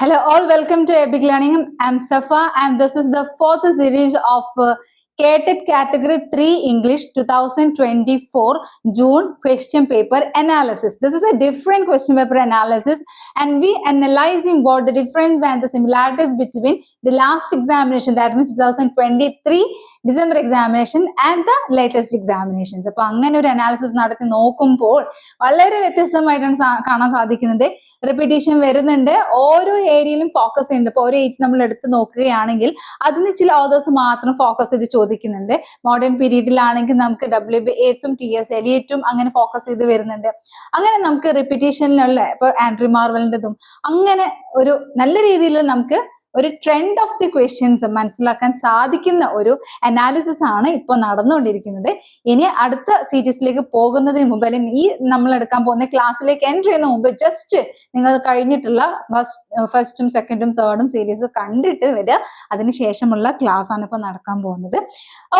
Hello, all. Welcome to Epic Learning. I'm Safa, and this is the fourth series of uh, KTET Category 3 English 2024 June question paper analysis. This is a different question paper analysis, and we analyzing what the difference and the similarities between the last examination, that means 2023 December examination and the latest examinations. അപ്പൊ അങ്ങനെ ഒരു analysis നടത്തി നോക്കുമ്പോൾ വളരെ വ്യത്യസ്തമായിട്ടാണ് കാണാൻ സാധിക്കുന്നത് repetition വരുന്നുണ്ട് ഓരോ ഏരിയയിലും ഫോക്കസ് ചെയ്യുന്നുണ്ട് ഇപ്പൊ ഓരോ ഏജ് നമ്മൾ എടുത്ത് നോക്കുകയാണെങ്കിൽ അതിന് ചില ഓതേഴ്സ് മാത്രം ഫോക്കസ് ചെയ്ത് ചോദിക്കുന്നുണ്ട്. മോഡേൺ പീരീഡിലാണെങ്കിൽ നമുക്ക് ഡബ്ല്യു ബി എച്ചും ടി എസ് എലിയറ്റും അങ്ങനെ ഫോക്കസ് ചെയ്ത് വരുന്നുണ്ട്. അങ്ങനെ നമുക്ക് റിപ്പീറ്റേഷനിലുള്ള ഇപ്പൊ ആൻഡ്രി മാർവലിന്റെതും അങ്ങനെ ഒരു നല്ല രീതിയിൽ നമുക്ക് ഒരു ട്രെൻഡ് ഓഫ് ദി ക്വസ്റ്റ്യൻസ് മനസ്സിലാക്കാൻ സാധിക്കുന്ന ഒരു അനാലിസിസ് ആണ് ഇപ്പോൾ നടന്നുകൊണ്ടിരിക്കുന്നത്. ഇനി അടുത്ത സീരീസിലേക്ക് പോകുന്നതിന് മുമ്പ് അല്ലെങ്കിൽ ഈ നമ്മൾ എടുക്കാൻ പോകുന്ന ക്ലാസ്സിലേക്ക് എൻട്രി ചെയ്യുന്ന മുമ്പ് ജസ്റ്റ് നിങ്ങൾ കഴിഞ്ഞിട്ടുള്ള ഫസ്റ്റ് ഫസ്റ്റും സെക്കൻഡും തേർഡും സീരീസ് കണ്ടിട്ട് വരിക. അതിനുശേഷമുള്ള ക്ലാസ് ആണ് ഇപ്പോൾ നടക്കാൻ പോകുന്നത്.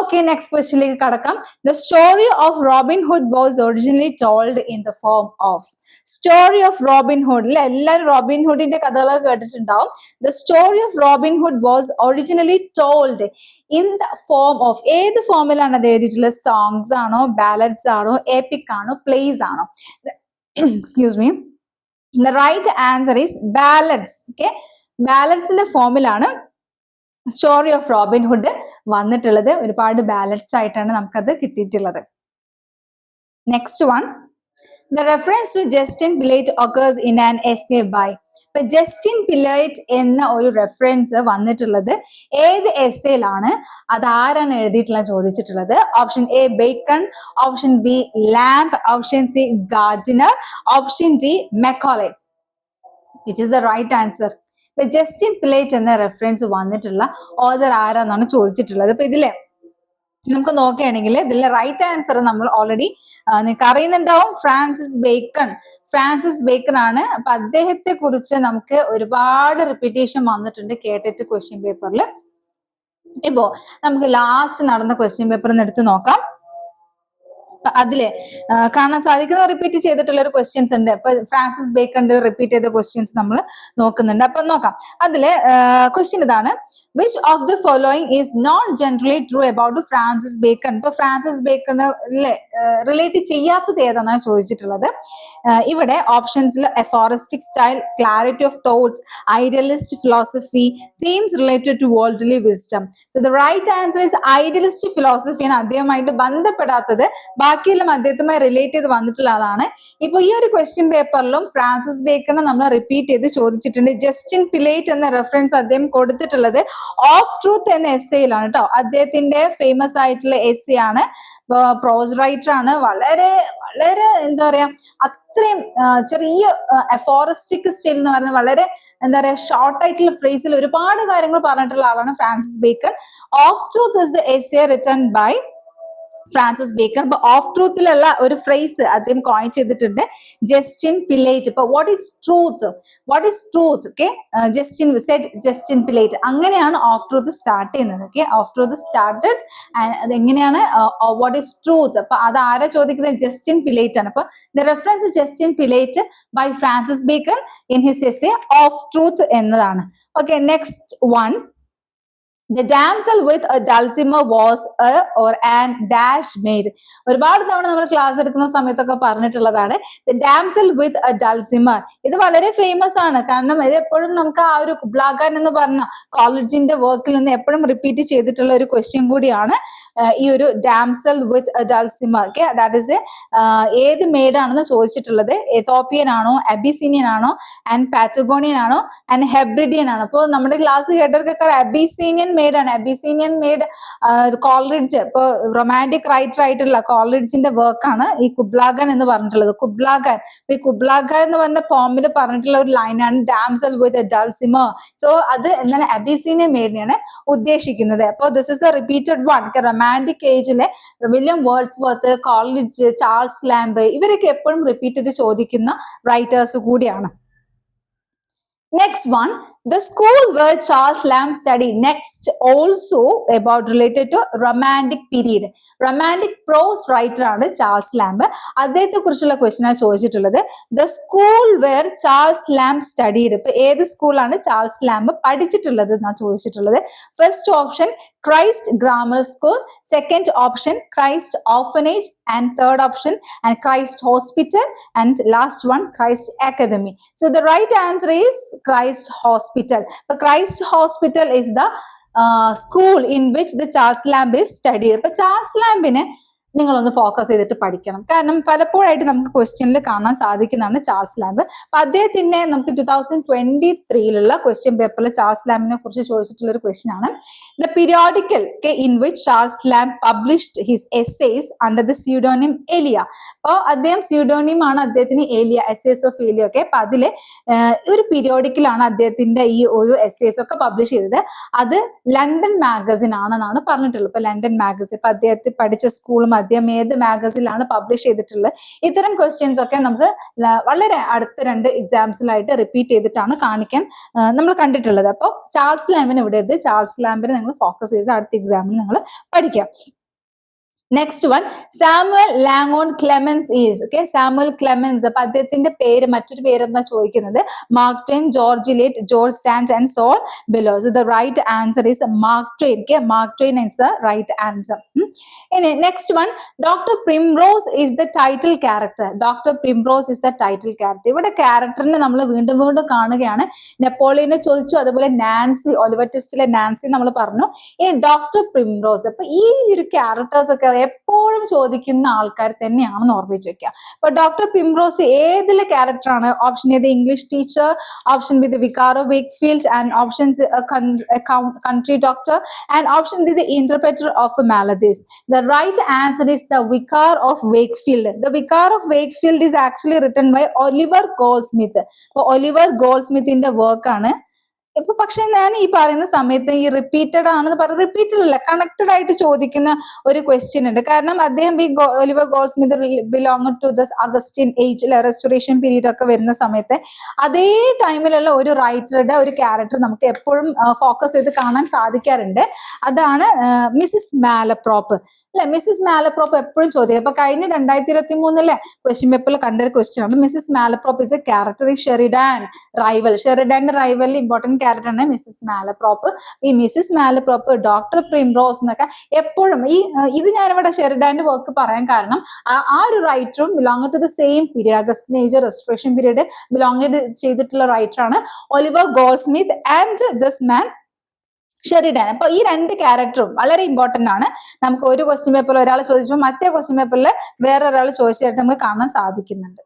ഓക്കെ നെക്സ്റ്റ് ക്വസ്റ്റിലേക്ക് കടക്കാം. The story of Robin Hood was originally told in the form of story of Robin Hood എല്ലാവരും റോബിൻ ഹുഡിന്റെ കഥകളൊക്കെ കേട്ടിട്ടുണ്ടാവും. The story of Robin Hood was originally told in the form of ഏത് ഫോമിലാണ് അത് എഴുതിയിട്ടുള്ളത്? സോങ്സ് ആണോ ബാലഡ്സ് ആണോ എപ്പിക് ആണോ പ്ലേസ് ആണോ? Excuse me the right answer is ballads okay ബാലഡ്സിന്റെ ഫോമിലാണ് സ്റ്റോറി ഓഫ് റോബിൻഹുഡ് വന്നിട്ടുള്ളത്. ഒരുപാട് ബാലൻസ് ആയിട്ടാണ് നമുക്കത് കിട്ടിയിട്ടുള്ളത്. Next one the reference to jesting Pilate occurs in an essay by ഇപ്പൊ ജസ്റ്റിൻ പിലേറ്റ് എന്ന ഒരു റെഫറൻസ് വന്നിട്ടുള്ളത് ഏത് എസ്സേയിലാണ് അത് ആരാണ് എഴുതിയിട്ടുള്ള ചോദിച്ചിട്ടുള്ളത്? Option A Bacon option B Lamb option C Gardiner option D Macaulay which is the right answer ഇപ്പൊ ജസ്റ്റിൻ പിലേറ്റ് എന്ന റെഫറൻസ് വന്നിട്ടുള്ള ഓദർ ആരാന്നാണ് ചോദിച്ചിട്ടുള്ളത്? ഇപ്പൊ ഇതിലെ നമുക്ക് നോക്കുകയാണെങ്കിൽ ഇതിലെ റൈറ്റ് ആൻസർ നമ്മൾ ഓൾറെഡി നിങ്ങൾക്ക് അറിയുന്നുണ്ടാവും. ഫ്രാൻസിസ് ബേക്കൺ ഫ്രാൻസിസ് ബേക്കൺ ആണ്. അപ്പൊ അദ്ദേഹത്തെ കുറിച്ച് നമുക്ക് ഒരുപാട് റിപ്പീറ്റേഷൻ വന്നിട്ടുണ്ട് കേട്ടിട്ട് ക്വസ്റ്റ്യൻ പേപ്പറിൽ ഇപ്പോ നമുക്ക് ലാസ്റ്റ് നടന്ന ക്വസ്റ്റ്യൻ പേപ്പറിൽ എടുത്ത് നോക്കാം. അതിൽ കാണാൻ സാധിക്കുന്ന റിപ്പീറ്റ് ചെയ്തിട്ടുള്ള ഒരു ക്വസ്റ്റ്യൻസ് ഉണ്ട്. ഇപ്പൊ ഫ്രാൻസിസ് ബേക്കണ്ട് റിപ്പീറ്റ് ചെയ്ത ക്വസ്റ്റ്യൻസ് നമ്മൾ നോക്കുന്നുണ്ട്. അപ്പൊ നോക്കാം. അതിൽ ക്വസ്റ്റ്യൻ ഇതാണ്. Which of the following is not generally true about Francis Bacon ഇപ്പൊ ഫ്രാൻസിസ് ബേക്കണ് റിലേറ്റ് ചെയ്യാത്തത് ഏതാണെന്നാണ് ചോദിച്ചിട്ടുള്ളത്. ഇവിടെ ഓപ്ഷൻസിൽ aphoristic style clarity of thoughts idealist philosophy themes related to worldly wisdom so the right answer is idealist ഫിലോസഫിയാണ് അദ്ദേഹമായിട്ട് ബന്ധപ്പെടാത്തത്. ബാക്കിയെല്ലാം അദ്ദേഹത്തുമായി relate ചെയ്ത് വന്നിട്ടുള്ളതാണ് ഇപ്പൊ ഈ ഒരു ക്വസ്റ്റ്യൻ പേപ്പറിലും ഫ്രാൻസിസ് ബേക്കണ് നമ്മൾ റിപ്പീറ്റ് ചെയ്ത് ചോദിച്ചിട്ടുണ്ട്. ജസ്റ്റിൻ പിലേറ്റ് എന്ന റെഫറൻസ് അദ്ദേഹം കൊടുത്തിട്ടുള്ളത് ഓഫ് ട്രൂത്ത് എന്ന എസ്സേയിലാണ് കേട്ടോ അദ്ദേഹത്തിന്റെ ഫേമസ് ആയിട്ടുള്ള എസ് ആണ്. പ്രോസ് റൈറ്റർ ആണ്. വളരെ വളരെ എന്താ പറയാ അത്രയും ചെറിയ ഫോറസ്റ്റിക് സ്റ്റൈൽ എന്ന് പറയുന്നത് വളരെ എന്താ പറയാ ഷോർട്ട് ആയിട്ടുള്ള ഫ്രേസിൽ ഒരുപാട് കാര്യങ്ങൾ പറഞ്ഞിട്ടുള്ള ആളാണ് Francis Bacon. Of truth is the essay written by Francis Bacon അപ്പൊ ഓഫ് ട്രൂത്തിലുള്ള ഒരു ഫ്രേസ് അദ്ദേഹം കോയിൻ ചെയ്തിട്ടുണ്ട്. ജസ്റ്റിൻ പിലേറ്റ് ഇപ്പൊ what is truth what is truth okay jesting said jesting Pilate അങ്ങനെയാണ് ഓഫ് ട്രൂത്ത് സ്റ്റാർട്ട് ചെയ്യുന്നത്. ഓക്കെ ഓഫ് ട്രൂത്ത് സ്റ്റാർട്ടഡ് അത് എങ്ങനെയാണ് വാട്ട് ഈസ് ട്രൂത്ത് അപ്പൊ അത് ആരാ ചോദിക്കുന്നത്? ജസ്റ്റിൻ പിലേറ്റ് ആണ്. അപ്പൊ the reference jesting Pilate by Francis Baker in his essay of truth എന്നതാണ്. Okay next one the damsel with a dulcimer was a or and dash maid ഒരുപാട് തവണ നമ്മൾ ക്ലാസ് എടുക്കുന്ന സമയത്തൊക്കെ പറഞ്ഞിട്ടുള്ളതാണ്. The damsel with a dulcimer ഇത് വളരെ famous ആണ്. കാരണം ഇത് എപ്പോഴും നമുക്ക് ആ ഒരു കുബ്ലാഖാൻ എന്ന് പറഞ്ഞ കോളേജിന്റെ വർക്കിൽ നിന്ന് എപ്പോഴും റിപ്പീറ്റ് ചെയ്തിട്ടുള്ള ഒരു ക്വസ്റ്റ്യൻ കൂടിയാണ് ഈ ഒരു damsel with a dulcimer okay that is ഏത് മെയ്ഡ് ആണെന്ന് ചോദിച്ചിട്ടുള്ളത്. എത്തോപ്പിയൻ ആണോ അബിസീനിയൻ ആണോ ആൻഡ് പാറ്റഗോണിയൻ ആണോ ആൻഡ് ഹെബ്രിഡിയൻ ആണോ. അപ്പോൾ നമ്മുടെ ക്ലാസ് കേട്ടവർക്കൊക്കെ അബിസീനിയൻ മെയ്ഡ് ആണ്. അബിസീനിയൻ മെയ്ഡ് കോൾറിഡ്ജ് ഇപ്പോൾ റൊമാന്റിക് റൈറ്റർ ആയിട്ടുള്ള കോൾറിഡ്ജിന്റെ വർക്കാണ് ഈ കുബ്ലാഗൻ എന്ന് പറഞ്ഞിട്ടുള്ളത്. കുബ്ലാഗൻ ഇപ്പൊ ഈ കുബ്ലാഗൻ എന്ന് പറഞ്ഞ പോമിൽ പറഞ്ഞിട്ടുള്ള ഒരു ലൈനാണ് ഡാംസൽ വിത്ത് ഡൾസിമർ സോ അത് എന്താണ്? അബിസീനിയൻ മെയ്ഡിനെയാണ് ഉദ്ദേശിക്കുന്നത്. അപ്പോൾ this is the repeated one romantic ഏജിലെ William Wordsworth Coleridge Charles Lamb ഇവരൊക്കെ എപ്പോഴും റിപ്പീറ്റ് ചെയ്ത് ചോദിക്കുന്ന റൈറ്റേഴ്സ് കൂടിയാണ്. Next one The school where Charles Lamb studied next also about related to romantic period. Romantic prose writer ആണ് Charles lamp അദ്ദേഹത്തെ കുറിച്ചുള്ള question ആണ് ചോദിച്ചിട്ടുള്ളത് the school where Charles Lamb studied ഇപ്പൊ ഏത് സ്കൂളാണ് ചാൾസ് ലാംബ് പഠിച്ചിട്ടുള്ളത്? എന്നാണ് ചോദിച്ചിട്ടുള്ളത്. First option Christ Grammar School second option Christ Orphanage and third option and Christ Hospital and last one Christ Academy so the right answer is Christ Hospital ഇപ്പൊ Christ Hospital is the school in which the Charles Lamb is study ഇപ്പൊ Charles ലാംബിന് നിങ്ങളൊന്ന് focus ചെയ്തിട്ട് പഠിക്കണം. കാരണം പലപ്പോഴായിട്ട് നമുക്ക് ക്വസ്റ്റ്യനിൽ കാണാൻ സാധിക്കുന്നതാണ് ചാൾസ് ലാംബ് അപ്പൊ അദ്ദേഹത്തിന്റെ നമുക്ക് ടൂ തൗസൻഡ് ട്വന്റി ത്രീയിലുള്ള ക്വസ്റ്റ്യൻ പേപ്പറിൽ ചാൾസ് ലാംബിനെ കുറിച്ച് ചോദിച്ചിട്ടുള്ള ഒരു ക്വസ്റ്റ്യൻ ആണ് the periodical in which Charles Lamb published his essays under the pseudonym Elia അപ്പോൾ അദ്ദേഹം സ്യൂഡോണിയം ആണ് അദ്ദേഹത്തിന് ഏലിയ എസ്സേസ് ഓഫ് എലിയ ഒക്കെ. അപ്പൊ അതിൽ ഒരു പീരിയോഡിക്കലാണ് അദ്ദേഹത്തിന്റെ ഈ ഒരു എസ്സേസ് ഒക്കെ പബ്ലിഷ് ചെയ്തത്. അത് ലണ്ടൻ മാഗസിൻ ആണെന്നാണ് പറഞ്ഞിട്ടുള്ളത്. ഇപ്പൊ ലണ്ടൻ മാഗസിൻ ഇപ്പൊ അദ്ദേഹത്തെ പഠിച്ച സ്കൂളും അദ്ദേഹം ഏത് മാഗസിനിലാണ് പബ്ലിഷ് ചെയ്തിട്ടുള്ളത്? ഇത്തരം ക്വസ്റ്റ്യൻസ് ഒക്കെ നമുക്ക് വളരെ അടുത്ത രണ്ട് എക്സാംസിലായിട്ട് റിപ്പീറ്റ് ചെയ്തിട്ടാണ് കാണിക്കാൻ നമ്മൾ കണ്ടിട്ടുള്ളത്. അപ്പോൾ ചാൾസ് ലാമ്പിന് ഇവിടെ ചാൾസ് ലാമ്പിന് നിങ്ങൾ ഫോക്കസ് ചെയ്ത് അടുത്ത എക്സാമിന് നിങ്ങൾ പഠിക്കാം. Next one Samuel Langhorne Clemens is okay Samuel Clemens അപ്പൊ അദ്ദേഹത്തിന്റെ പേര് മറ്റൊരു പേരെന്താ ചോദിക്കുന്നത്? Mark Twain George Eliot George Sand and Saul Bellow the right answer is Mark Twain okay Mark Twain is the right answer ഇനി next one doctor Primrose is the title character doctor Primrose is the title character ഇവിടെ ക്യാരക്ടറിനെ നമ്മൾ വീണ്ടും വീണ്ടും കാണുകയാണ്. നെപ്പോളിയനെ ചോദിച്ചു അതുപോലെ Nancy Oliver ട്വിസ്റ്റിലെ Nancy നമ്മൾ പറഞ്ഞു. ഇനി ഡോക്ടർ പ്രിംറോസ് അപ്പൊ ഈ ഒരു ക്യാരക്ടേഴ്സ് ഒക്കെ എപ്പോഴും ചോദിക്കുന്ന ആൾക്കാർ തന്നെയാണെന്ന് ഓർമ്മിച്ച് വെക്കുക. അപ്പൊ ഡോക്ടർ പിംറോസ് ഏതിലെ ക്യാരക്ടറാണ് ഓപ്ഷൻ ഏത് English teacher option B the vicar of Wakefield and option country doctor and option B the interpreter of maladies the right answer is the vicar of Wakefield the vicar of Wakefield is actually written by Oliver Goldsmith Oliver ഗോൾസ്മിത്തിന്റെ വർക്കാണ് ഇപ്പൊ പക്ഷെ ഞാൻ ഈ പറയുന്ന സമയത്ത് ഈ repeated ആണെന്ന് പറഞ്ഞ റിപ്പീറ്റഡ് അല്ല കണക്റ്റഡ് ആയിട്ട് ചോദിക്കുന്ന ഒരു ക്വസ്റ്റ്യൻ ഉണ്ട്. കാരണം അദ്ദേഹം ഈ Oliver Golds Goldsmith belong to the Augustan age restoration period ഒക്കെ വരുന്ന സമയത്ത് അതേ ടൈമിലുള്ള ഒരു റൈറ്ററുടെ ഒരു ക്യാരക്ടർ നമുക്ക് എപ്പോഴും ഫോക്കസ് ചെയ്ത് കാണാൻ സാധിക്കാറുണ്ട്. അതാണ് മിസ്സിസ് മാലപ്രോപ്പ് അല്ലെ? മിസ്സിസ് മാലപ്രോപ്പ് എപ്പോഴും ചോദിക്കുക അപ്പൊ കഴിഞ്ഞ രണ്ടായിരത്തി ഇരുപത്തി മൂന്നിലെ ക്വസ്റ്റ്യൻ പേപ്പറിൽ കണ്ട ഒരു ക്വസ്റ്റ്യൻ ആണ്. Mrs Malaprop is a character ഈ ഷെറിഡാൻ റൈവൽ ഷെറിഡാന്റെ റൈവലിൽ ഇമ്പോർട്ടന്റ് ക്യാരക്ടർ ആണ് മിസ്സിസ് മാലപ്രോപ്പ് ഈ മിസ്സിസ് മാലപ്രോപ്പ് ഡോക്ടർ പ്രിംറോസ് എന്നൊക്കെ എപ്പോഴും ഈ ഇത് ഞാനിവിടെ ഷെറിഡാന്റെ വർക്ക് പറയാൻ കാരണം ആ- ഒരു റൈറ്ററും belong to the same period Augustan age restoration period belong ചെയ്തിട്ടുള്ള റൈറ്റർ ആണ് Oliver Goldsmith and this man Sheridan അപ്പൊ ഈ രണ്ട് ക്യാരക്ടറും വളരെ ഇമ്പോർട്ടന്റ് ആണ്. നമുക്ക് ഒരു ക്വസ്റ്റ്യൻ പേപ്പറിൽ ഒരാൾ ചോദിച്ചപ്പോൾ മറ്റേ ക്വസ്റ്റ്യൻ പേപ്പറിൽ വേറെ ഒരാൾ ചോദിച്ചായിട്ട് നമുക്ക് കാണാൻ സാധിക്കുന്നുണ്ട്.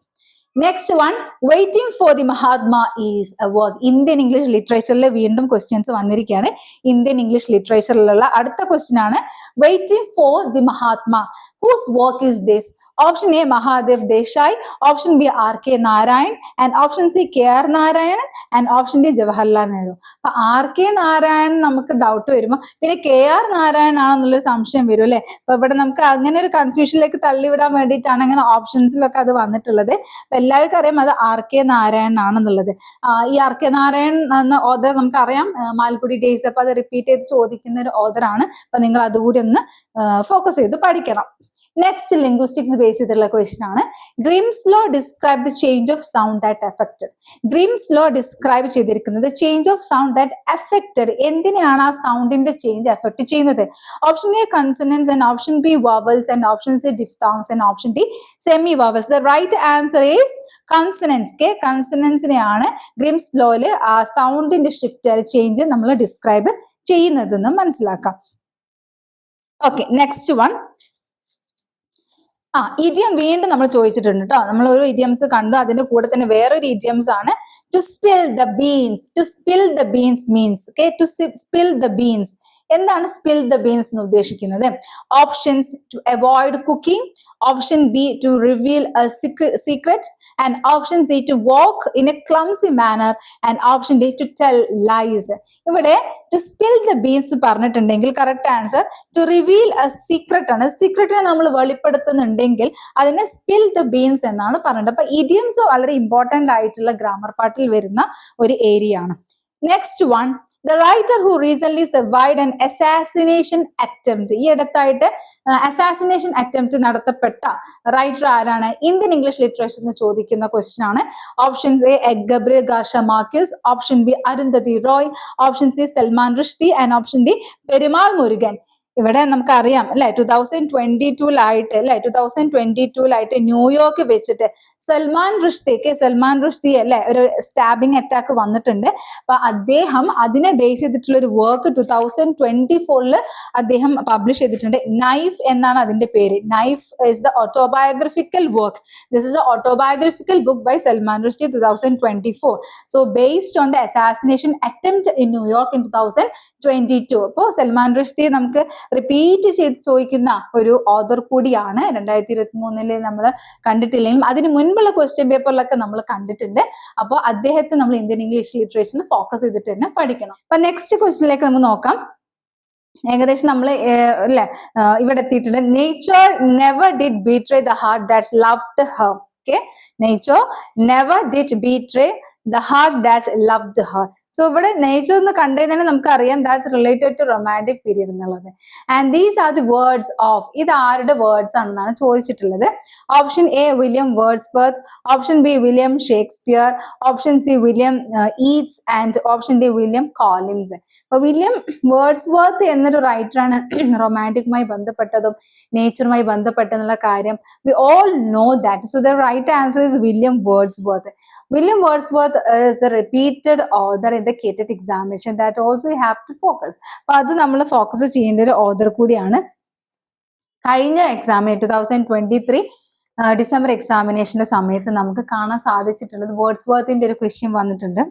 Next one waiting for the Mahatma is a work Indian English ലിറ്ററേച്ചറിൽ വീണ്ടും ക്വസ്റ്റ്യൻസ് വന്നിരിക്കുകയാണ്. ഇന്ത്യൻ ഇംഗ്ലീഷ് ലിറ്ററേച്ചറിലുള്ള അടുത്ത ക്വസ്റ്റ്യൻ ആണ്. Waiting for the Mahatma whose work is this option A Mahadev Desai option B R K Narayan and option C K R Narayanan and option D Jawaharlal Nehru അപ്പൊ R K Narayanan നമുക്ക് doubt വരുമ്പോൾ പിന്നെ K R Narayan ആണെന്നുള്ളൊരു സംശയം വരും അല്ലെ? അപ്പൊ ഇവിടെ നമുക്ക് അങ്ങനെ ഒരു കൺഫ്യൂഷനിലേക്ക് തള്ളിവിടാൻ വേണ്ടിയിട്ടാണ് അങ്ങനെ ഓപ്ഷൻസിലൊക്കെ അത് വന്നിട്ടുള്ളത്. അപ്പൊ എല്ലാവർക്കും അറിയാം അത് ആർ കെ നാരായണൻ ആണെന്നുള്ളത്. ഈ ആർ കെ നാരായൺ എന്ന ഓദർ നമുക്കറിയാം. മാൽക്കുടി ഡേയ്സ്. അപ്പൊ അത് റിപ്പീറ്റ് ചെയ്ത് ചോദിക്കുന്ന ഒരു ഓദർ ആണ്. അപ്പൊ നിങ്ങൾ അതുകൂടി ഒന്ന് ഫോക്കസ് ചെയ്ത് പഠിക്കണം. നെക്സ്റ്റ് ലിംഗ്വിസ്റ്റിക്സ് ബേസ് ചെയ്തിട്ടുള്ള ക്വസ്റ്റ്യൻ ആണ്. Grimm's law describe the change of sound that affected Grimm's law describe ചെയ്തിരിക്കുന്നത് change of sound that affected എന്തിനാണ് ആ സൗണ്ടിന്റെ ചേഞ്ച് എഫക്ട് ചെയ്യുന്നത്? Option A consonants and option B vowels and option C diphthongs and option D semi vowels the right answer is consonants K കൺസണൻസിനെയാണ് Grimm's ലോയിൽ ആ സൗണ്ടിന്റെ shift change നമ്മൾ describe ചെയ്യുന്നതെന്ന് മനസ്സിലാക്കാം. ഓക്കെ നെക്സ്റ്റ് വൺ ആ idiom വീണ്ടും നമ്മൾ ചോദിച്ചിട്ടുണ്ട് കേട്ടോ നമ്മൾ ഒരു ഇഡിയംസ് കണ്ടു. അതിന്റെ കൂടെ തന്നെ വേറൊരു ഇഡിയംസ് ആണ്. To spill the beans to spill the beans means okay to spill the beans എന്താണ് സ്പിൽ ദ ബീൻസ് എന്ന് ഉദ്ദേശിക്കുന്നത്? Options to avoid cooking option B to reveal secret and option C to walk in a clumsy manner and option D to tell lies ഇവിടെ to spill the beans പറഞ്ഞിട്ടുണ്ടെങ്കിൽ correct answer to reveal a secret ആണ്. സീക്രട്ടിനെ നമ്മൾ വെളിപ്പെടുത്തുന്നുണ്ടെങ്കിൽ അതിനെ spill the beans എന്നാണ് പറഞ്ഞത്. അപ്പൊ idioms വളരെ ഇമ്പോർട്ടന്റ് ആയിട്ടുള്ള ഗ്രാമർ പാർട്ടിൽ വരുന്ന ഒരു ഏരിയ ആണ്. Next one the writer who recent survived an assassination attempt ഈ അടുത്തായിട്ട് അസാസിനേഷൻ അറ്റംപ്റ്റ് നടത്തപ്പെട്ട റൈറ്റർ ആരാണ്? ഇന്ത്യൻ ഇംഗ്ലീഷ് ലിറ്ററേച്ചർ എന്ന് ചോദിക്കുന്ന ക്വസ്റ്റ്യൻ ആണ്. Options A Gabriel Garcia Marquez option B Arundhati Roy option C Salman Rushdie and option D Perumal Murugan ഇവിടെ നമുക്കറിയാം അല്ലെ? ടു തൗസൻഡ് ട്വന്റി ടൂലായിട്ട് അല്ലെ? ടു തൗസൻഡ് ട്വന്റി ടൂലായിട്ട് ന്യൂയോർക്ക് വെച്ചിട്ട് സൽമാൻ റുഷ്തി കെ സൽമാൻ റുഷ്തി അല്ലെ ഒരു സ്റ്റാബിംഗ് അറ്റാക്ക് വന്നിട്ടുണ്ട്. അപ്പൊ അദ്ദേഹം അതിനെ ബേസ് ചെയ്തിട്ടുള്ള ഒരു വർക്ക് ടു തൗസൻഡ് ട്വന്റി ഫോറിൽ അദ്ദേഹം പബ്ലിഷ് ചെയ്തിട്ടുണ്ട്. നൈഫ് എന്നാണ് അതിന്റെ പേര്. Knife is the autobiographical work this is the autobiographical book by Salman Rushdie two thousand twenty four so based on the assassination attempt in New York in two thousand twenty two അപ്പോൾ സൽമാൻ റുഷ്തി നമുക്ക് repeat ചെയ്ത് ചോദിക്കുന്ന ഒരു author കൂടിയാണ്. രണ്ടായിരത്തി ഇരുപത്തി മൂന്നിൽ നമ്മൾ കണ്ടിട്ടില്ലെങ്കിലും അതിന് മുൻപുള്ള ക്വസ്റ്റ്യൻ പേപ്പറിലൊക്കെ നമ്മൾ കണ്ടിട്ടുണ്ട്. അപ്പോൾ അദ്ദേഹത്തെ നമ്മൾ ഇന്ത്യൻ ഇംഗ്ലീഷ് ലിറ്ററേച്ചറിന് ഫോക്കസ് ചെയ്തിട്ട് തന്നെ പഠിക്കണം. അപ്പൊ നെക്സ്റ്റ് ക്വസ്റ്റ്യനിലേക്ക് നമുക്ക് നോക്കാം. ഏകദേശം നമ്മൾ അല്ലെ? ഇവിടെ എത്തിയിട്ടുണ്ട്. Nature never did betray the heart that's loved her okay nature never did betray the heart that loved her so ഇവിടെ നേച്ചർ എന്ന് കണ്ടുകഴിഞ്ഞാൽ നമുക്കറിയാം that's related to romantic period എന്നുള്ളത്. And these are the words of ഇത് ആരുടെ words ആണെന്നാണ് ചോദിച്ചിട്ടുള്ളത്. Option A William Wordsworth option B William Shakespeare option C William Yeats and option D William Collins അപ്പൊ വില്യം വേർഡ്സ് വർത്ത് എന്നൊരു റൈറ്ററാണ് റൊമാന്റിക്കുമായി ബന്ധപ്പെട്ടതും നേച്ചറുമായി ബന്ധപ്പെട്ടെന്നുള്ള കാര്യം. We all know that so the right answer is William Wordsworth William Wordsworth is the repeated order in the KTET examination that also you have to focus അപ്പൊ അത് നമ്മൾ focus ചെയ്യേണ്ട ഒരു author കൂടിയാണ്. കഴിഞ്ഞ എക്സാമിന് two thousand twenty three December എക്സാമിനേഷന്റെ സമയത്ത് നമുക്ക് കാണാൻ സാധിച്ചിട്ടുള്ളത് വേർഡ്സ് വർത്തിന്റെ ഒരു ക്വസ്റ്റ്യൻ വന്നിട്ടുണ്ട്.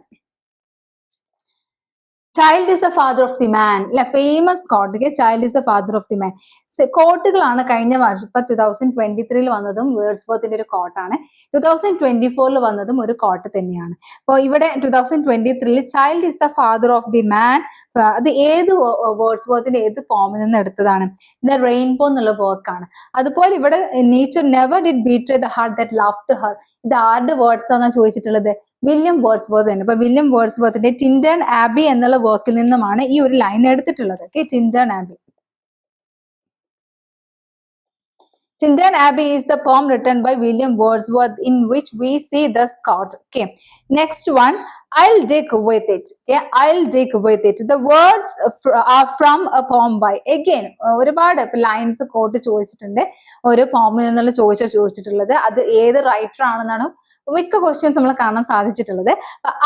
Child is the father of the man അല്ലെ famous quote child is the father of the man കോട്ടുകളാണ് കഴിഞ്ഞ വർഷം ഇപ്പൊ ടു തൗസൻഡ് ട്വന്റി ത്രീയിൽ വന്നതും വേർഡ്സ് വർത്തിന്റെ ഒരു കോട്ടാണ് ടു തൗസൻഡ് ട്വന്റി ഫോറിൽ വന്നതും ഒരു കോട്ട് തന്നെയാണ്. അപ്പോൾ ഇവിടെ ടു തൗസൻഡ് ട്വന്റി ത്രീയിൽ child is the father of the man അത് ഏത് വേർഡ്സ് വർത്തിന്റെ ഏത് ഫോമിൽ നിന്ന് എടുത്തതാണ്? ദ റെയിൻബോ എന്നുള്ള വർക്കാണ് അതുപോലെ ഇവിടെ nature never did beat the heart that love to her ഇത് ആരുടെ വേർഡ്സ് ആണെന്നാണ് ചോദിച്ചിട്ടുള്ളത്? വില്യം വേർഡ്സ് വർത്ത് തന്നെ അപ്പൊ വില്യം വേർഡ്സ് വർത്തിന്റെ ടിൻഡൺ ആബി എന്നുള്ള വർക്കിൽ നിന്നുമാണ് ഈ ഒരു ലൈൻ എടുത്തിട്ടുള്ളത് okay Tintern Abbey Tyndall Abbey is the poem written by William Wordsworth in which we see the Scott. Okay. Next one, I'll dig with it. Yeah, I'll dig with it. The words are from a poem by. Again, ഒരുപാട് lines quote ചോദിച്ചിട്ടുണ്ട് ഒരു പോമിൽ നിന്നുള്ള ചോദിച്ചാൽ ചോദിച്ചിട്ടുള്ളത് അത് ഏത് writer ആണെന്നാണ് മിക്ക ക്വസ്റ്റ്യൻസ് നമ്മൾ കാണാൻ സാധിച്ചിട്ടുള്ളത്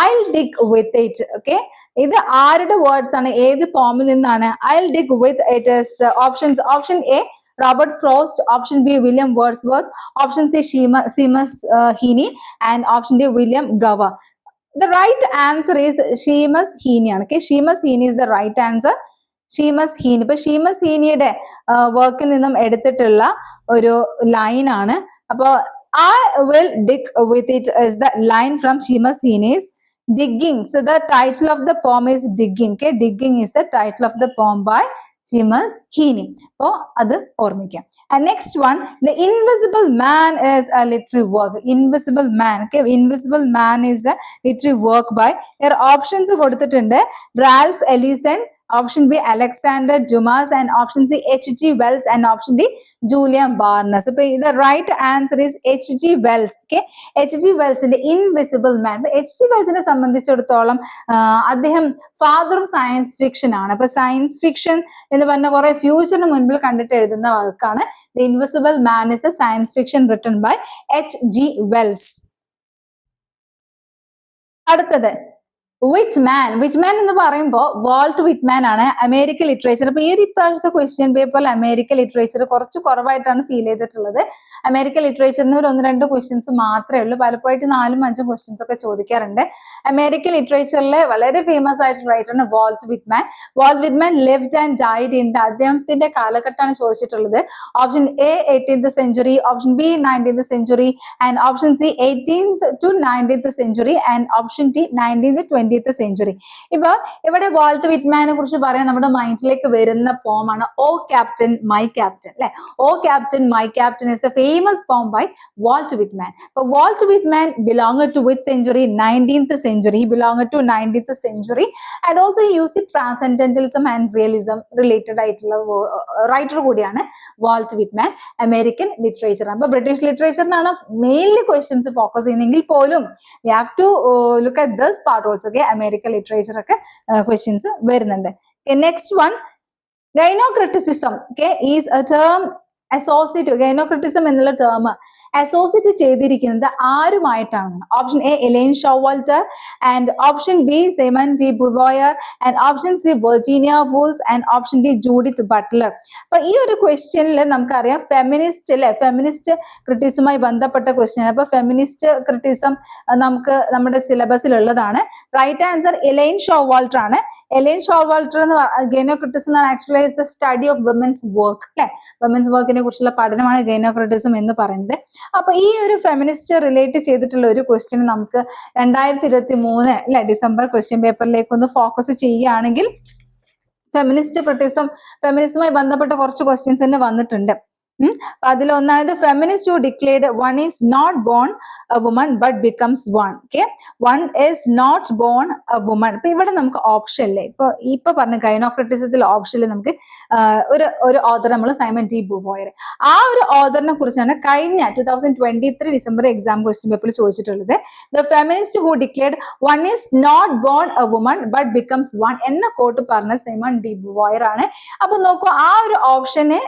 I dig with it okay ഇത് ആരുടെ വേർഡ്സ് ആണ് ഏത് പോമിൽ നിന്നാണ് I dig with it options option A Robert Frost option B William Wordsworth option C Sheema Seamus Heaney and option D William ഗവ Right answer is Seamus Heaney. ആണ്. Okay, Seamus Heaney is the right answer. Seamus Heaney ഇപ്പൊ Seamus ഹീനിയുടെ വർക്കിൽ നിന്നും എടുത്തിട്ടുള്ള ഒരു line ആണ് അപ്പോ I will dig with it is the line from Seamus Heaney's digging so the title of the poem is digging okay digging is the title of the poem by Seamus Heaney അപ്പോ അത് ഓർമ്മിക്കാം. Next one the invisible man is a literary work invisible man okay invisible man is a literary work by options കൊടുത്തിട്ടുണ്ട്. Ralph Ellison option B Alexander Dumas and option C H G Wells and option D Julia Barnes അപ്പൊ ഇത് right answer is H G Wells okay H G വെൽസിന്റെ invisible man H G വെൽസിനെ സംബന്ധിച്ചിടത്തോളം അദ്ദേഹം father of science fiction ആണ്. അപ്പൊ science fiction എന്ന് പറഞ്ഞ കുറെ ഫ്യൂച്ചറിന് മുൻപിൽ കണ്ടിട്ട് എഴുതുന്ന വാക്കാണ്. The invisible man is a science fiction written by H G Wells അടുത്തത് വിറ്റ്മാൻ വിറ്റ്മാൻ എന്ന് പറയുമ്പോൾ വാൾട്ട് വിറ്റ്മാൻ ആണ് അമേരിക്കൻ ലിറ്ററേച്ചർ അപ്പൊ ഈ ഒരു ഇപ്രാവശ്യത്തെ ക്വസ്റ്റ്യൻ പേപ്പറിൽ അമേരിക്കൻ ലിറ്ററേച്ചർ കുറച്ച് കുറവായിട്ടാണ് ഫീൽ ചെയ്തിട്ടുള്ളത്. അമേരിക്കൻ ലിറ്ററേച്ചറിന് ഒരു ഒന്ന് രണ്ട് ക്വസ്റ്റ്യൻസ് മാത്രമേ ഉള്ളൂ. പലപ്പോഴായിട്ട് നാലും അഞ്ചും ക്വസ്റ്റ്യൻസ് ഒക്കെ ചോദിക്കാറുണ്ട്. അമേരിക്കൻ ലിറ്ററേച്ചറിലെ വളരെ ഫേമസ് ആയിട്ടുള്ള റൈറ്ററാണ് Walt Whitman Walt Whitman lived and died in the അദ്ദേഹത്തിന്റെ കാലഘട്ടമാണ് ചോദിച്ചിട്ടുള്ളത്. Option A eighteenth century option B nineteenth century and option C eighteenth to nineteenth century and option D nineteenth twentieth century ഇപ്പൊ ഇവിടെ Walt വിറ്റ്മാനെ കുറിച്ച് പറയാൻ നമ്മുടെ മൈൻഡിലേക്ക് വരുന്ന പോമാണ് ഓ ക്യാപ്റ്റൻ മൈ ക്യാപ്റ്റൻ അല്ലെ? O captain my captain is a famous poem by Walt Whitman. ഇപ്പൊ Walt Whitman belong to with century nineteenth century belong to nineteenth century and also use transcendentalism and realism related ആയിട്ടുള്ള writer കൂടിയാണ് Walt Whitman American literature അപ്പൊ British ലിറ്ററേച്ചറിനാണ് mainly questions focus ചെയ്യുന്നെങ്കിൽ പോലും we have to look at this part also ഒക്കെ American literature ഒക്കെ questions വരുന്നുണ്ട്. Next one gynocriticism okay is a term associate gynocriticism എന്നുള്ള ടേം അസോസിയേറ്റ് ചെയ്തിരിക്കുന്നത് ആരുമായിട്ടാണ് option A Elaine Showalter and option B Simone de Beauvoir and option C Virginia Woolf and option D Judith Butler അപ്പൊ ഈ ഒരു ക്വസ്റ്റ്യനിൽ നമുക്കറിയാം feminist അല്ലെ feminist ക്രിറ്റിസവുമായി ബന്ധപ്പെട്ട question അപ്പൊ ഫെമിനിസ്റ്റ് ക്രിട്ടിസം നമുക്ക് നമ്മുടെ സിലബസിൽ ഉള്ളതാണ്. റൈറ്റ് ആൻസർ എലൈൻ ഷോവാൾട്ടർ ആണ്. എലൈൻ ഷോവാൾട്ടർ എന്ന് ഗൈനോ എന്നാണ് actually is the study of women's work അല്ലെ? വിമൻസ് വർക്കിനെ കുറിച്ചുള്ള പഠനമാണ് ഗൈനോ ക്രിറ്റിസം എന്ന് പറയുന്നത്. അപ്പൊ ഈ ഒരു ഫെമിനിസ്റ്റ് റിലേറ്റ് ചെയ്തിട്ടുള്ള ഒരു ക്വസ്റ്റ്യൻ നമുക്ക് രണ്ടായിരത്തി ഇരുപത്തി മൂന്ന് അല്ലെ ഡിസംബർ ക്വസ്റ്റ്യൻ പേപ്പറിലേക്ക് ഒന്ന് ഫോക്കസ് ചെയ്യുകയാണെങ്കിൽ ഫെമിനിസ്റ്റ് പ്രത്യേകം ഫെമിനിസവുമായി ബന്ധപ്പെട്ട കുറച്ച് ക്വസ്റ്റ്യൻസ് തന്നെ വന്നിട്ടുണ്ട്. അപ്പൊ അതിലൊന്നാണ് feminist who declared one is not born a woman but becomes one okay one is not born a woman ഇപ്പൊ ഇവിടെ നമുക്ക് ഓപ്ഷൻ അല്ലേ ഇപ്പൊ ഇപ്പൊ പറഞ്ഞ ഗൈനോക്രറ്റിസത്തിൽ ഓപ്ഷനിൽ നമുക്ക്? ഒരു ഒരു ഓദർ നമ്മൾ സൈമൺ ടി ബുവോയർ ആ ഒരു ഓദറിനെ കുറിച്ചാണ് കഴിഞ്ഞ two thousand twenty three December exam question പേപ്പറിൽ ചോദിച്ചിട്ടുള്ളത്. The feminist who declared one is not born a woman but becomes one എന്ന കോട്ട് പറഞ്ഞ സൈമൺ ഡി ബുവോയർ ആണ്. അപ്പൊ നോക്കൂ ആ ഒരു ഓപ്ഷന്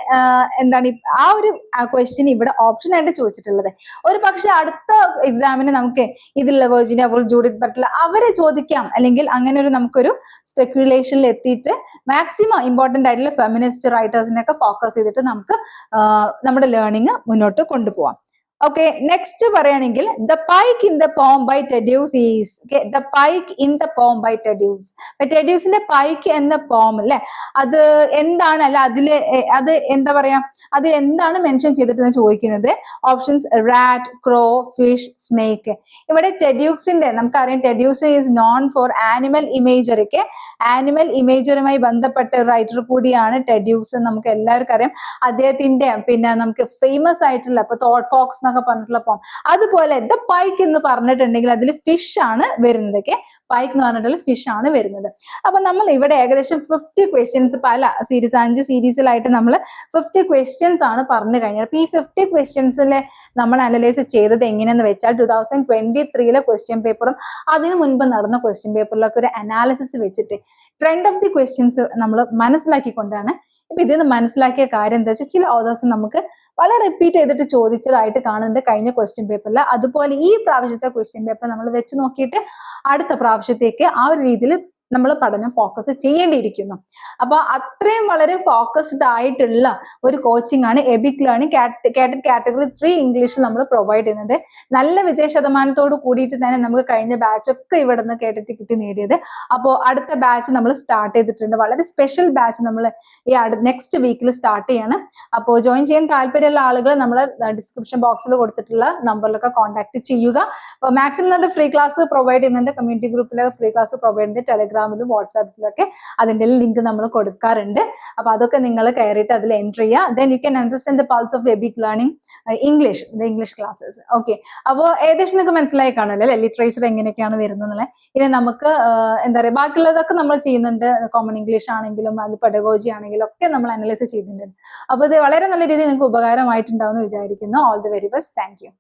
എന്താണ് ആ ഒരു ക്വസ്റ്റ്യൻ ഇവിടെ ഓപ്ഷൻ ആയിട്ട് ചോദിച്ചിട്ടുള്ളത്. ഒരു പക്ഷെ അടുത്ത എക്സാമിന് നമുക്ക് ഇതിലുള്ള വെർജിനിയ അപ്പോൾ ജൂഡിത് ബട്ട്ലർ അവരെ ചോദിക്കാം. അല്ലെങ്കിൽ അങ്ങനെ ഒരു നമുക്കൊരു സ്പെക്യുലേഷനിൽ എത്തിയിട്ട് മാക്സിമം ഇമ്പോർട്ടന്റ് ആയിട്ടുള്ള ഫെമിനിസ്റ്റ് റൈറ്റേഴ്സിനെ ഒക്കെ ഫോക്കസ് ചെയ്തിട്ട് നമുക്ക് നമ്മുടെ ലേണിംഗ് മുന്നോട്ട് കൊണ്ടുപോവാം. ഓക്കെ നെക്സ്റ്റ് പറയുകയാണെങ്കിൽ the pike in the poem by Ted Hughes is okay the pike in the poem by Ted Hughes ടെഡ്യൂസിന്റെ pike എന്ന പോം അല്ലെ അത് എന്താണ്? അല്ല അതിൽ അത് എന്താ പറയാ? അതിൽ എന്താണ് മെൻഷൻ ചെയ്തിട്ടെന്ന് ചോദിക്കുന്നത്? Options rat crow fish snake ഇവിടെ ടെഡ്യൂസിന്റെ നമുക്കറിയാം Ted Hughes is known for animal ഇമേജറിക്ക് animal ഇമേജറുമായി ബന്ധപ്പെട്ട റൈറ്റർ കൂടിയാണ് ടെഡ്യൂസ് നമുക്ക് എല്ലാവർക്കും അറിയാം. അദ്ദേഹത്തിന്റെ പിന്നെ നമുക്ക് ഫേമസ് ആയിട്ടുള്ള ഇപ്പൊ തോട്ട് ഫോക്സ് എന്നൊക്കെ പറഞ്ഞിട്ടുള്ള പോം അതുപോലെ ദ പൈക്ക് എന്ന് പറഞ്ഞിട്ടുണ്ടെങ്കിൽ അതിൽ ഫിഷ് ആണ് വരുന്നത് ഓക്കെ പൈക്ക് എന്ന് പറഞ്ഞിട്ടുള്ള ഫിഷ് ആണ് വരുന്നത്. അപ്പൊ നമ്മൾ ഇവിടെ ഏകദേശം ഫിഫ്റ്റി ക്വസ്റ്റ്യൻസ് പല സീരീസ് അഞ്ച് സീരീസിലായിട്ട് നമ്മൾ ഫിഫ്റ്റി ക്വസ്റ്റ്യൻസ് ആണ് പറഞ്ഞു കഴിഞ്ഞത്. അപ്പൊ ഈ ഫിഫ്റ്റി ക്വസ്റ്റ്യൻസിലെ നമ്മൾ അനലൈസ് ചെയ്തത് എങ്ങനെയെന്ന് വെച്ചാൽ ടു തൗസൻഡ് ട്വന്റി ത്രീയിലെ ക്വസ്റ്റ്യൻ പേപ്പറും അതിനു മുൻപ് നടന്ന ക്വസ്റ്റ്യൻ പേപ്പറിലൊക്കെ ഒരു അനാലിസിസ് വെച്ചിട്ട് ട്രെൻഡ് ഓഫ് ദി ക്വസ്റ്റ്യൻസ് നമ്മൾ മനസ്സിലാക്കിക്കൊണ്ടാണ് ഇപ്പൊ ഇതിൽ നിന്ന് മനസ്സിലാക്കിയ കാര്യം എന്താ വെച്ചാൽ ചില ഓതേഴ്സ് നമുക്ക് വളരെ റിപ്പീറ്റ് ചെയ്തിട്ട് ചോദിച്ചതായിട്ട് കാണുന്നുണ്ട് കഴിഞ്ഞ ക്വസ്റ്റ്യൻ പേപ്പറിൽ അതുപോലെ ഈ പ്രാവശ്യത്തെ ക്വസ്റ്റ്യൻ പേപ്പർ നമ്മൾ വെച്ച് നോക്കിയിട്ട് അടുത്ത പ്രാവശ്യത്തേക്ക് ആ ഒരു രീതിയിൽ നമ്മൾ പഠനം ഫോക്കസ് ചെയ്യേണ്ടിയിരിക്കുന്നു. അപ്പൊ അത്രയും വളരെ ഫോക്കസ്ഡ് ആയിട്ടുള്ള ഒരു കോച്ചിങ് ആണ് എബിക് ലേണിംഗ് കാറ്റഡ് കാറ്റഗറി ത്രീ ഇംഗ്ലീഷ് നമ്മൾ പ്രൊവൈഡ് ചെയ്യുന്നത്. നല്ല വിജയ ശതമാനത്തോട് കൂടിയിട്ട് തന്നെ നമുക്ക് കഴിഞ്ഞ ബാച്ച് ഒക്കെ ഇവിടെ നിന്ന് കേട്ടിട്ട് കിട്ടി നേടിയത്. അപ്പോൾ അടുത്ത ബാച്ച് നമ്മൾ സ്റ്റാർട്ട് ചെയ്തിട്ടുണ്ട്. വളരെ സ്പെഷ്യൽ ബാച്ച് നമ്മൾ ഈ നെക്സ്റ്റ് വീക്കിൽ സ്റ്റാർട്ട് ചെയ്യണം. അപ്പോൾ ജോയിൻ ചെയ്യാൻ താല്പര്യമുള്ള ആളുകൾ നമ്മൾ ഡിസ്ക്രിപ്ഷൻ ബോക്സിൽ കൊടുത്തിട്ടുള്ള നമ്പറിലൊക്കെ കോൺടാക്ട് ചെയ്യുക. അപ്പോൾ മാക്സിമം നമ്മുടെ ഫ്രീ ക്ലാസ് പ്രൊവൈഡ് ചെയ്യുന്നുണ്ട്. കമ്മ്യൂണിറ്റി ഗ്രൂപ്പിലെ ഫ്രീ ക്ലാസ് പ്രൊവൈഡ് ചെയ്യുന്നുണ്ട്. ടെലഗ്രാമിലും വാട്സാപ്പിലൊക്കെ അതിന്റെ ലിങ്ക് നമ്മൾ കൊടുക്കാറുണ്ട്. അപ്പോൾ അതൊക്കെ നിങ്ങൾ കയറിയിട്ട് അതിൽ എന്റർ ചെയ്യുക then you can understand the pulse of Ebic learning English the English classes okay അപ്പോൾ ഏകദേശം നിങ്ങൾക്ക് മനസ്സിലായി കാണുമല്ലോ അല്ലേ? ലിറ്ററേച്ചർ എങ്ങനെയൊക്കെയാണ് വരുന്നത് ഇനി നമുക്ക് എന്താ പറയുക ബാക്കിയുള്ളതൊക്കെ നമ്മൾ ചെയ്യുന്നുണ്ട്. കോമൺ ഇംഗ്ലീഷ് ആണെങ്കിലും അത് പെഡഗോജി ആണെങ്കിലും ഒക്കെ നമ്മൾ അനലൈസ് ചെയ്തിട്ടുണ്ട് അപ്പോൾ ഇത് വളരെ നല്ല രീതിയിൽ നിങ്ങൾക്ക് ഉപകാരമായിട്ടുണ്ടാവും എന്ന് വിചാരിക്കുന്നു. All the very best thank you